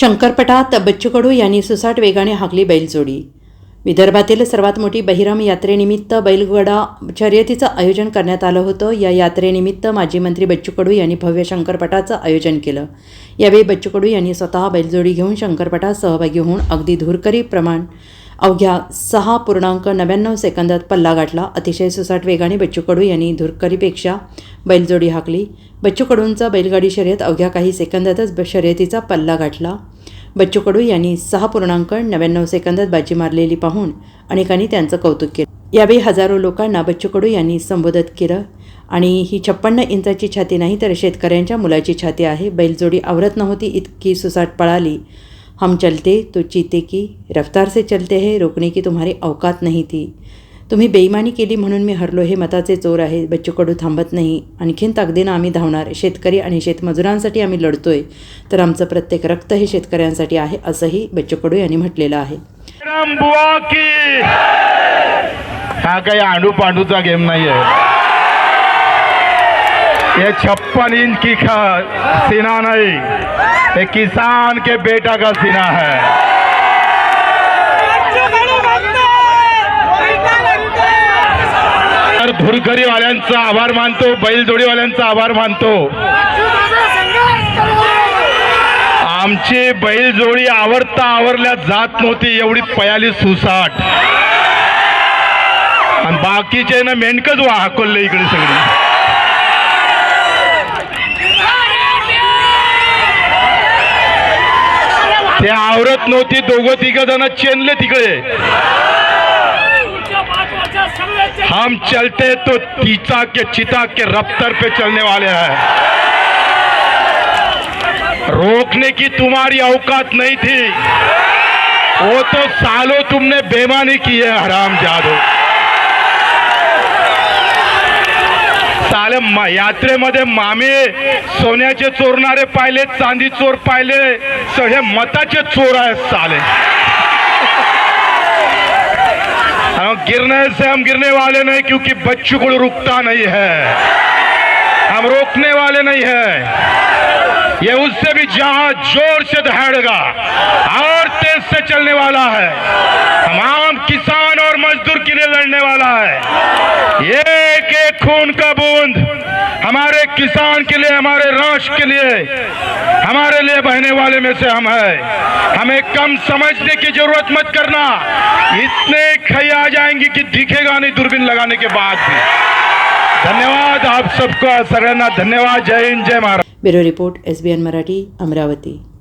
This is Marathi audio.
शंकरपटात बच्चू कडू यांनी सुसाट वेगाने हाकली बैलजोडी. विदर्भातील सर्वात मोठी बहिरम यात्रेनिमित्त बैलगडा शर्यतीचं आयोजन करण्यात आलं होतं. या यात्रेनिमित्त माजी मंत्री बच्चू कडू यांनी भव्य शंकरपटाचं आयोजन केलं. यावेळी बच्चू कडू यांनी स्वतः बैलजोडी घेऊन शंकरपटात सहभागी होऊन अगदी धुरकरी प्रमाण अवघ्या सहा पूर्णांक नव्याण्णव सेकंदात पल्ला गाठला. अतिशय सुसाट वेगाने बच्चू कडू यांनी धुरकरीपेक्षा बैलजोडी हाकली. बच्चू कडूंचा बैलगाडी शर्यत अवघ्या काही सेकंदातच ब- शर्यतीचा पल्ला गाठला. बच्चू कडू यांनी सहा पूर्णांक नव्याण्णव सेकंदात बाजी मारलेली पाहून अनेकांनी त्यांचं कौतुक केलं. यावेळी हजारो लोकांना बच्चू कडू यांनी संबोधित केलं. आणि ही छप्पन्न इंचाची छाती नाही तर शेतकऱ्यांच्या मुलाची छाती आहे. बैलजोडी आवरत नव्हती इतकी सुसाट पळाली. हम चलते तो चीते की रफ्तार से चलते है रोकने की तुम्हारी अवकात नाही थी. तुम्ही बेईमानी केली म्हणून मी हरलो हे मताचे चोर आहे बच्चू कडू थांबत नाही. आणखीन ताकदीनं आम्ही धावणार शेतकरी आणि शेतमजुरांसाठी आम्ही लढतोय. तर आमचं प्रत्येक रक्त हे शेतकऱ्यांसाठी आहे असंही बच्चू कडू यांनी म्हटलेलं आहे. हा काही आंडू पांडूचा गेम नाही आहे ये छप्पन इंच की खा सीना नहीं. ये किसान के बेटा का सीना है? तर आभार मानतो बैलजोडीवाल्यांचा आभार मानतो. आमची बैलजोडी आवडता आवरल्या जात नव्हती एवढी पयाली सुसाट. आणि बाकीचे ना मेंढकच वाहकोलले इकडे सगळी. ते आवरत नव्हती दोघं तिघ जण चेनले तिकडे. हम चलते तो तीचा के चिता के रफ्तर पे चलने वाले हैं। रोकने की तुम्हारी औकात नहीं थी। वो तो सालों तुमने बेमानी की है हराम जादो। साले यात्रेमध्ये मामे सोन्याचे चोरणारे पाहिले चांदी चोर पाहिले सगळे मताचे चोर आहेत साले। हम गिरने से हम गिरने वाले नहीं, क्योंकि बच्चों को रुकता नहीं है। हम रोकने वाले नहीं है। ये उससे भी जहाँ ज़ोर से दहाड़ेगा, और तेज से चलने वाला है। तमाम किसान और मजदूर के लिए लड़ने वाला है। एक एक खून का बूंद। हमारे किसान के लिए, हमारे राष्ट्र के लिए, हमारे लिए बहने वाले में से हम है। हमें कम समझने की ज़रूरत मत करना। इतने खई आ जाएँगे कि दिखेगा नहीं दूरबीन लगाने के बाद भी। धन्यवाद आप सबका, सरना, धन्यवाद। जय हिंद, जय Maharaj bureau report S B N Marathi, Amravati.